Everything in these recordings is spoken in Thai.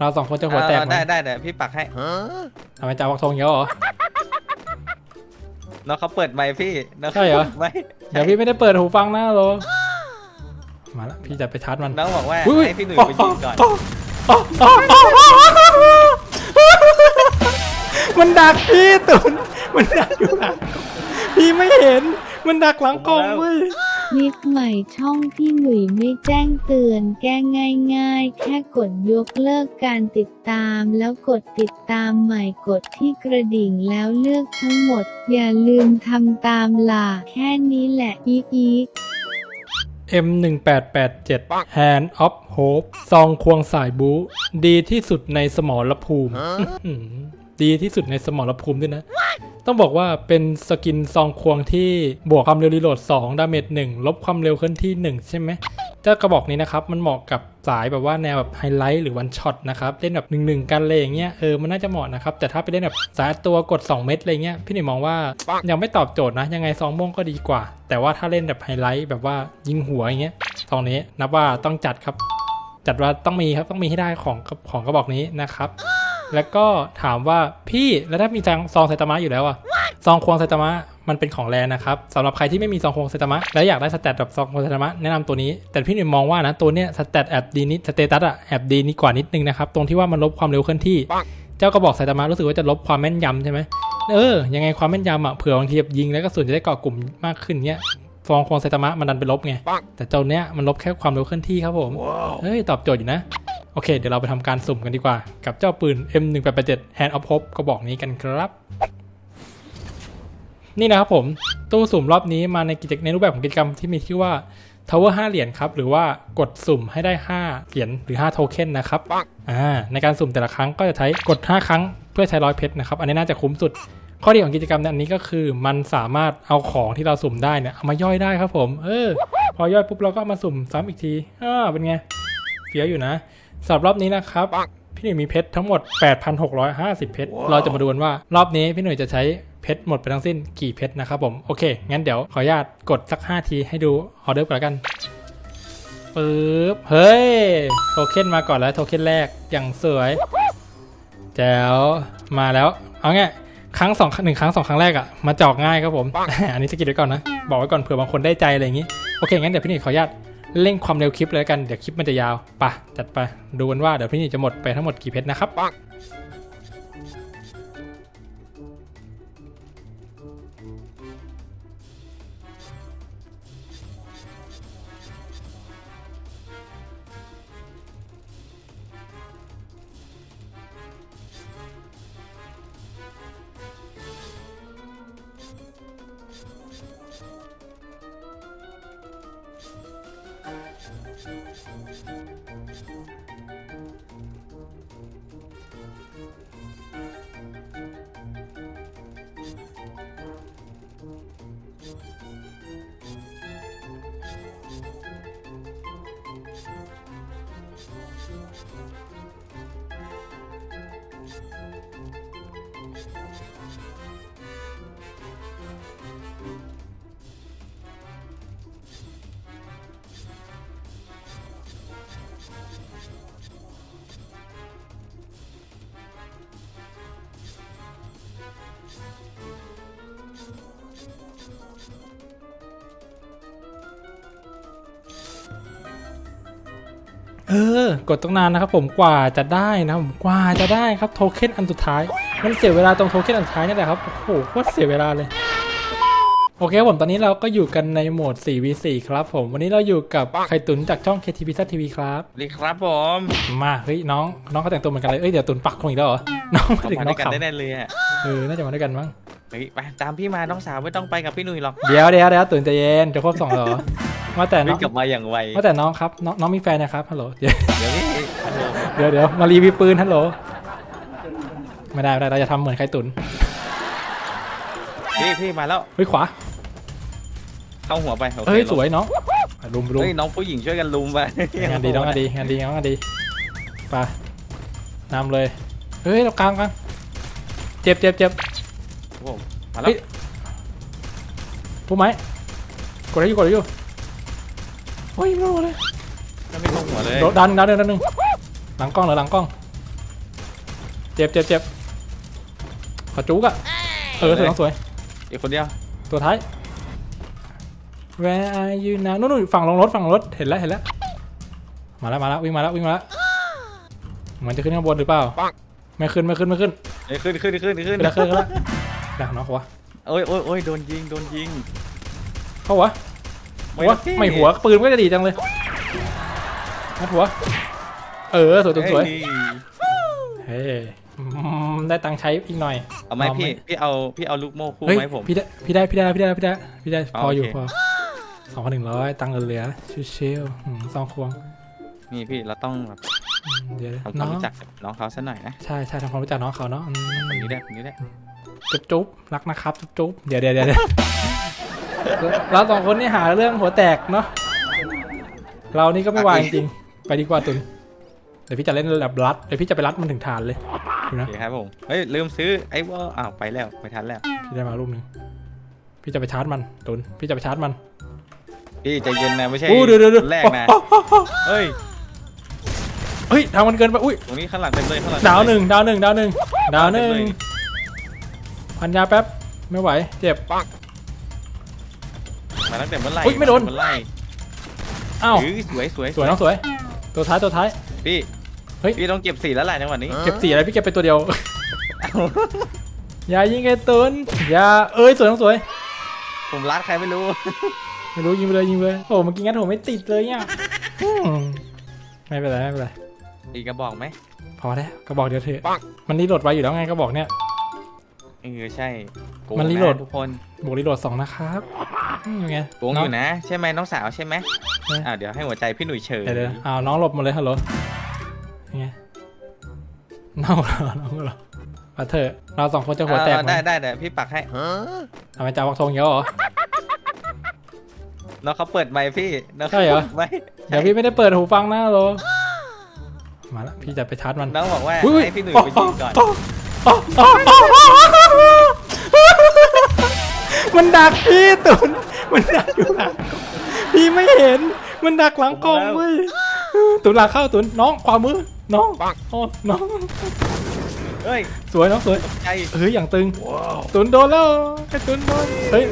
เราสองคนจะหัวแตกเอาไหมได้ได้เดี๋ยวพี่ปักให้ทำไมจะเอาวักทองเยอะเหรอน้องเขาเปิดไมค์พี่น้องขาใช่เหรอปิดไมค์เดี๋ยวพี่ไม่ได้เปิดหูฟังนะโลมาละพี่จะไปชาร์จมันน้องบอกว่าอุ๊ยให้พี่หนุ่ยไปยิงก่อนมันดักพี่ตุนมันดักอยู่หลังกล้องพี่ไม่เห็นมันดักหลังกล้องเว้ยค ลิปใหม่ช่องพี่หนุ่ยไม่แจ้งเตือน แก้ง่ายๆ แค่กดยกเลิกการติดตาม แล้วกดติดตามใหม่กดที่กระดิ่งแล้วเลือกทั้งหมด อย่าลืมทำตามล่ะแค่นี้แหละอีอี M 1 8 8 7 Hand of Hope ซองควงสายบู ดีที่สุดในสมรภูมิอื้อหือดีที่สุดในสมรภูมิด้วยนะ ต้องบอกว่าเป็นสกินซองควงที่บวกความเร็วรีโหลด 2 ดาเมจ1ลบความเร็วเคลื่อนที่ 1 ใช่ไหมเจ้ากระบอกนี้นะครับ มันเหมาะกับสายแบบว่าแนวแบบไฮไลท์หรือวันช็อตนะครับ เล่นแบบหนึ่งหนึ่งกันเลยอย่างเงี้ยเออมันน่าจะเหมาะนะครับ แต่ถ้าไปเล่นแบบสายตัวกด 2 เม็ดอะไรเงี้ยพี่หนุ่ยมองว่ายังไม่ตอบโจทย์นะ ยังไงซองม่วงก็ดีกว่า แต่ว่าถ้าเล่นแบบไฮไลท์แบบว่ายิงหัวอย่างเงี้ยซองนี้นับว่าต้องจัดครับ จัดว่าต้องมีครับต้องมีให้ได้ของของกระบอกนี้นะครับ แล้วก็ถามว่าพี่แล้วถ้ามีซองซองไซตามะอยู่แล้วอะซองควงไซตามะมันเป็นของแรนะครับสำหรับใครที่ไม่มีซองควงไซตามะและอยากได้สแตทแบบซองควงไซตามะแนะนำตัวนี้ แต่พี่หนุ่ยมองว่านะตัวเนี้ยสแตทแอบดีนิดสเตตัสอะแอบดีนิดกว่านิดนึงนะครับตรงที่ว่ามันลบความเร็วเคลื่อนที่ เจ้ากระบอกไซตามะรู้สึกว่าจะลบความแม่นยำใช่ไหมเออยังไงความแม่นยำอะเผื่อบางทีแบบยิงแล้วก็ส่วนจะได้เกาะกลุ่มมากขึ้นเนี้ยฟองควงไซตามะมันดันไปลบไงแต่เจ้าเนี้ยมันลบแค่ความเร็วเคลื่อนที่ครับผมเฮ้ยตอบโจทย์อยู่นะ โอเค เดี๋ยวเราไปทำการสุ่มกันดีกว่า กับเจ้าปืน M1887 Hand of Hope กระบอกนี้กันครับ นี่นะครับผม ตู้สุ่มรอบนี้มาในกิจในรูปแบบของกิจกรรมที่มีชื่อว่า Tower 5 เหรียญครับ หรือว่ากดสุ่มให้ได้ 5 เหรียญหรือ 5 โทเค็นนะครับอ่าในการสุ่มแต่ละครั้งก็จะใช้กด 5 ครั้งเพื่อใช้ร้อยเพชรนะครับ อันนี้น่าจะคุ้มสุดข้อดีของกิจกรรมในอันนี้ก็คือมันสามารถเอาของที่เราสุ่มได้เนี่ยเอามาย่อยได้ครับผม เออ พอย่อยปุ๊บเราก็มาสุ่มซ้ำอีกทีอ่าเป็นไงเฟี้ยวอยู่นะ สำหรับรอบนี้นะครับ พี่หนุ่ยมีเพชรทั้งหมด 8,650 เพชร เราจะมาดูกันว่ารอบนี้พี่หนุ่ยจะใช้เพชรหมดไปทั้งสิ้นกี่เพชรนะครับผม โอเค งั้นเดี๋ยวขออนุญาตกดสัก 5 ทีให้ดูออเดอร์ก่อนแล้วกันปึ๊บ เฮ้ย โทเค็นมาก่อนแล้วโทเค็นแรกอย่างสวยแจ๋วมาแล้ว เอาไงครั้งสองหนึ่งครั้งสองครั้งแรกอะมาจอกง่ายครับผม อันนี้สกิดไว้ก่อนนะ บอกไว้ก่อนเผื่อบางคนได้ใจอะไรอย่างนี้ โอเค งั้นเดี๋ยวพี่หนุ่ยขออนุญาต เร่งความเร็วคลิปเลยกัน เดี๋ยวคลิปมันจะยาวปะจัดไป ดูกันว่าเดี๋ยวพี่นี่จะหมดไปทั้งหมดกี่เพชรนะครับ เออ กดตั้งนานนะครับผมกว่าจะได้นะผมกว่าจะได้ครับโทเค็นอันสุดท้าย มันเสียเวลาตรงโทเค็นอันสุดท้ายนี่แหละครับโอ้โหโคตรเสียเวลาเลยโอเคครับผมตอนนี้เราก็อยู่กันในโหมด 4v4 ครับผมวันนี้เราอยู่กับไข่ตุนจากช่อง KTV z TV ครับสวัสดีครับผมมาเฮ้ยน้องน้องเขาแต่งตัวเหมือนกันเลยเอ้ยเดี๋ยวตุนปักคงอีกแล้วเหรอน้องมาเข้าถึงมาน้ด้อวงยกันขำได้แน่เลยอะเออน่าจะมาด้วยกันมั้งเฮ้ยไปตามพี่มาน้องสาวไม่ต้องไปกับพี่หนุ่ยหรอกเดี๋ยวเดี๋ยวเดี๋ยวตุนใจเย็นจะครบสองเหรอ ว่าแต่น้วิ่องงกลับมาอย่างไวว่าแต่น้องครับน้องน้องมีแฟนนะครับฮัลโหลเดี๋ยวเดี๋ยวพี่ฮัลโหลเดี๋ยวเดี๋ยวมารีวิวปืนฮัลโหลไม่ได้ไม่ได้เราจะทำเหมือนไข่ตุนพี่พี่มาแล้วเฮ้ยขวาเข้าหัวไปโอเคเฮ้ยสวยน้องลุมลุม เฮ้ยน้องผู้หญิงช่วยกันลุมไปงานดีน้องงานดีงานดีน้องงานดีไปนำเลยเฮ้ยเรากลางกลางเจ็บเจ็บเจ็บครับผมมาแล้เฮ้วยผู้ไหมกดได้อยู่กดได้อยู่โอ้ยไม่รู้เลยไม่เข้าหัวเลยโดดดันดันดันดันหนึ่งหลังกล้องเหรอหลังกล้อง เจ็บเจ็บเจ็บขอจุกอะเออสวยน้องสวย อีกคนเดียว ตัวท้าย Where are you now นู่นนู่นฝั่งลงรถฝั่งลงรถ เห็นแล้วเห็นแล้ว มาแล้วมาแล้ววิ่งมาแล้ววิ่งมาแล้ว มันจะขึ้นข้างบนหรือเปล่าไม่ขึ้นไม่ขึ้นไม่ขึ้นเอ้ยขึ้นขึ้นขึ้นขึ้นขึ้นแล้วขึ้นแล้วดักน้องเขาวะโอ้ยโอ้ยโอ้ยโดนยิงโดนยิง เขาวะ หัวนะพี่ไม่หัวปืนก็จะดีจังเลยนัดหัว เออสวยสวยเอ้ยนี่เฮ้ยอืมได้ตังค์ใช้อีกหน่อยเอาไหมพี่พี่เอาพี่เอาลูกโม่คู่เฮ้ยไหมผมพี่ได้พี่ได้พี่ได้พี่ได้พี่ได้พี่ได้อ๋อพออยู่โอเคพอสองพันหนึ่งร้อยตังค์เหลือชิวๆอืมสองควงนี่พี่เราต้องแบบอืมเดี๋ยวทำคน้วามองรู้จักกับน้องเขาซะหน่อยนะใช่ใช่ทำความรู้จักน้องเขาเนาะอืมคนนี้ได้คนนี้ได้จุ๊บจุ๊บรักนะครับจุ๊บจุ๊บเดี๋ยวเดี๋ยวเดี๋ยว เดี๋ยวเราสองคนนี่หาเรื่องหัวแตกเนาะเรานี่ก็ไม่วายจริงๆไปดีกว่าตุนเดี๋ยวพี่จะเล่นแบบรัดเดี๋ยวพี่จะไปรัดมันถึงฐานเลยดูโอนะเคครับผมเฮ้ยลืมซื้อไอ้วอลอ้าวไปแล้วไปทันแล้วพี่ได้มารูปหนึ่งพี่จะไปชาร์จมันตุนพี่จะไปชาร์จมันพี่ใจเย็นนะไม่ใช่อู้เดี๋ยวเดี๋ยวเดี๋ยวคนแรกนะอ๋ออ๋ออ๋อเฮ้ยเฮ้ยทำมันเกินไปอุ้ยตรงนี้ข้างหลังเต็มเลยข้างหลังดาวหนึ่งดาวหนึ่งดาวหนึ่งดาวหนึ่งเต็มเลยพันยาแป๊บไม่ไหวเจ็บ มาตั้งแต่เมื่อไหร่อุ๊ยไม่โดนาตั้งแต่เมื่อไหร่อ้าว อื้อสวยสวยสวยน้องสวย ตัวท้ายตัวท้าย พี่เฮ้ย พี่ต้องเก็บสีแล้วแหละจังหวะนี้เก็บสีอะไรพี่เก็บไปตัวเดียว อย่ายิงไอ้ตุนอย่าเอ้ยสวยน้องสวย ผมรัดใครไม่รู้ ไม่รู้ยิงไปเลยยิงไปเลยโอ้เมื่อกี้งั้นผมไม่ติดเลยเนี่ยอืมไม่เป็นไรไม่เป็นไร อีกกระบอกไหมพอแล้วกระบอกเดียวเถอะมันรีโหลดไว้อยู่แล้วไงกระบอกเนี่ย เออใช่โกงมันรีโหลดะทุกคนบวกรีโหลดสองนะครับอืมไงโกงอยู่นะ ใช่ไหมน้องสาวใช่ไหมใช่อ่าเดี๋ยวให้หัวใจพี่หนุ่ยเฉยเดี๋ยวเดี๋ยวอ้าวน้องหลบหมาเลยฮัลโหลยังไงน้องเหรอน้องเหรอมาเถอะเราสองคนจะหัวแตกอ่าไหมได้ได้เดี๋ยวพี่ปักให้ทำไมจ่าวักทงเยอะเหรอ น้องเขาเปิดไมค์พี่น้องใช่เหรอไม่เดี๋ยวพี่ไม่ได้เปิดหูฟังนะฮัลโหลมาละพี่จะไปชาร์จมันน้องบอกว่าอุ๊ยให้พี่หนุ่ยไปยิงก่อน มันดักพี่ตุนมันดักอยู่หลังพี่ไม่เห็น มันดักหลังกล้องเว้ยตุนหลังเข้าตุนน้องขวามือน้องโอ้น้องเฮ้ยสวยน้องสวยใจเฮ้ยอย่างตึงตุนโดนแล้วไอ้ตุนโดนเฮ้ย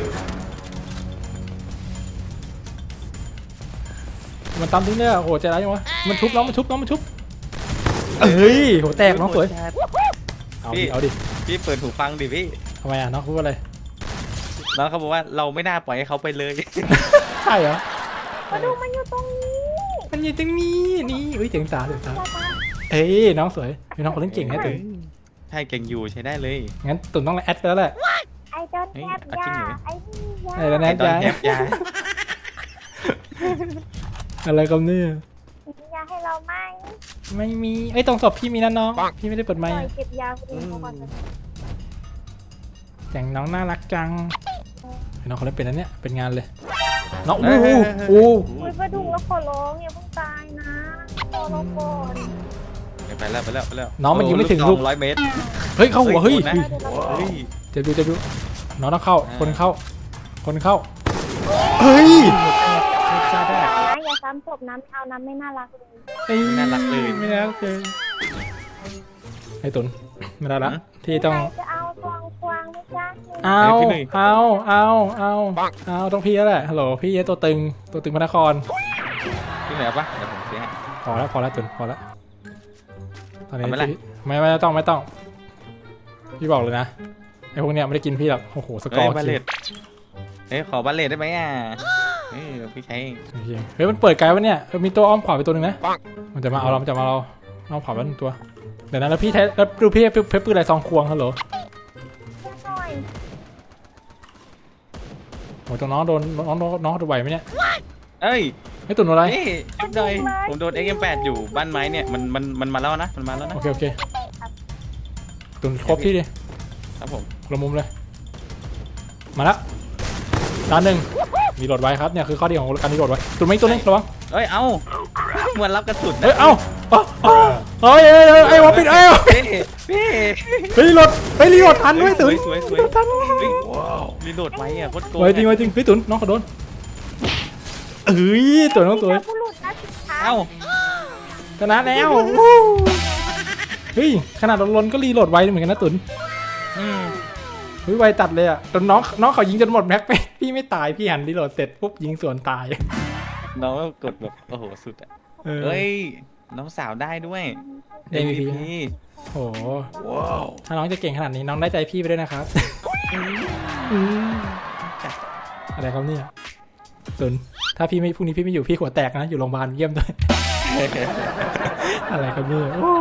มันตามทิ้งเนี่ยโอ้โหใจร้ายจังวะมันทุบน้องมันทุบน้องมันทุบเอ้ยโหแตกน้องสวย เอาดิเอาดิพี่เปิดหูฟังดิพี่ทำไมอะน้องพูดว่าอะไรน้องเขาบอกว่าเราไม่น่าปล่อยให้เขาไปเลยใช่เหรอมาดูมันอยู่ตรงนี้ มันอยู่ตรงนี้นี่เอ้ยเจ๋งตาเจ๋งตาเอ้ยน้องสวยมีน้องคนเล่นเก่งนะตุนใช่เก่งอยู่ใช้ได้เลยงั้นตุนต้องแอดไปแล้วแหละไอ้เจ้าแทบเฮ้ยเอาจริงยาเหรอไอ้นี่ยาไอ้แล้วแอไอ้ดตอนยายแคบยาอะไรกันเนี่ยมียาให้ เราไหมไม่มีเอ้ยตรงศพพี่มีนะน้อง พี่ไม่ได้เปิดไมหค์น่อยเก็บยาคนอื่นเขาก่อนนะอย่างน้องน่ารักจังเฮ้ยน้องเขาเล่นเป็นนะเนี่ยเป็นงานเลยน้องเฮ้อู้ยอู้อุ้ยประดุงแล้วขอร้องอย่าเพิ่งตายนะรอเราก่อนไปแล้วไปแล้วไปแล้วน้องมันยิงไม่ถึงลูกร้อยเมตร เฮ้ยเข้าหัวเฮ้ยนะเฮ้ยเฮ้ยเจะดูเจะดูน้องต้องเข้าอ่าคนเข้า คนเข้า เฮ้ยซาได้นะอย่า ซ้ำศพน้ำเอาน้ำไม่น่ารักเลยเอ้ยไม่น่ารักเลย ไม่น่ารักเลยไอ้ตุนไม่ได้ละหืมที่ต้องใครจะเอาควงควงไม่จ้าเอาเฮ้ยพี่หนุ่ยเอาเอาเอาเอาต้องพี่แล้วแหละฮัลโหลพี่ตัวตึงตัวตึงพระนครพี่เหนือปะเดี๋ยวผมซื้อให้ พอแล้วพอแล้วตุนพอแล้วตอนนี้เอาไหมล่ะพี่ไม่ไม่ต้องไม่ต้อง พี่บอกเลยนะไอ้พวกเนี้ยไม่ได้กินพี่หรอกโอ้โหสกอเฮ้ยร์บัลเลตเฮ้ยขอบัลเลตได้ไหมอะ เฮ้ยพี่ใช้เองโอเคเฮ้ยมันเปิดไกลวะเนี่ยเออมีตัวอ้อมขวาไปตัวหนึ่งนะ มันจะมาเอาเรา มันจะมาเอาเราอ้อมขวาไปหนึ่งตัว เดี๋ยวนะแล้วพี่ใช้แล้วดูพี่เพชรปืนอะไรซองควงฮัลโหลหน่อยโอ้ยตัวน้องโดนน้องน้องน้องโดนไหวไหมเนี่ยเอ้ยไม่ตุนอะไรเฮ้ยชุดเลยผมโดน XM8 อยู่บ้านไม้เนี่ยมันมันมันมาแล้วนะมันมาแล้วนะโอเคโอเคตุนครบพี่ดิครับผมคนละมุมเลย มาแล้วด้านหนึ่ง มีโหลดไว้ครับเนี่ยคือข้อดีของการมีโหลดไว้ตุนไม่ตัวนึงระวังเอ้ย เอ้าเหมือนรับกระสุนนะเอ้ยเอ้าเอ้าเอ้าเอ้ยเอ้ยเอ้ยไอ้วอปิดเอ้ยพี่พี่เฮ้ยรีโหลดเฮ้ยรีโหลดทันด้วยตุนสวยสวยรีโหลดทันเฮ้ยรีโหลดไว้อะโคตรโกงไว้จริงไว้จริงเฮ้ยตุนน้องขอโดนเอ้ยตัวน้องสวยผู้หลุดนะสุดท้ายเอ้าชนะแล้วเฮ้ยขนาดล้นๆก็รีโหลดไวเหมือนกันนะตุนอืมเฮ้ยไวตัดเลยอะจนน้องน้องเขายิงจนหมดแม็กไป พี่ไม่ตายพี่หันรีโหลดเสร็จปุ๊บยิงสวนตาย น้องก็กดแบบโอ้โหสุดอะเออ เฮ้ย น้องสาวได้ด้วย MVP MVP โหถ้าน้องจะเก่งขนาดนี้น้องได้ใจพี่ไปด้วยนะครับอะไรครับเนี่ยตุนถ้าพี่ไม่พรุ่งนี้พี่ไม่อยู่พี่หัวแตกนะ อยู่โรงพยาบาลเยี่ยมด้วย อะไรครับเนี่ยโอ้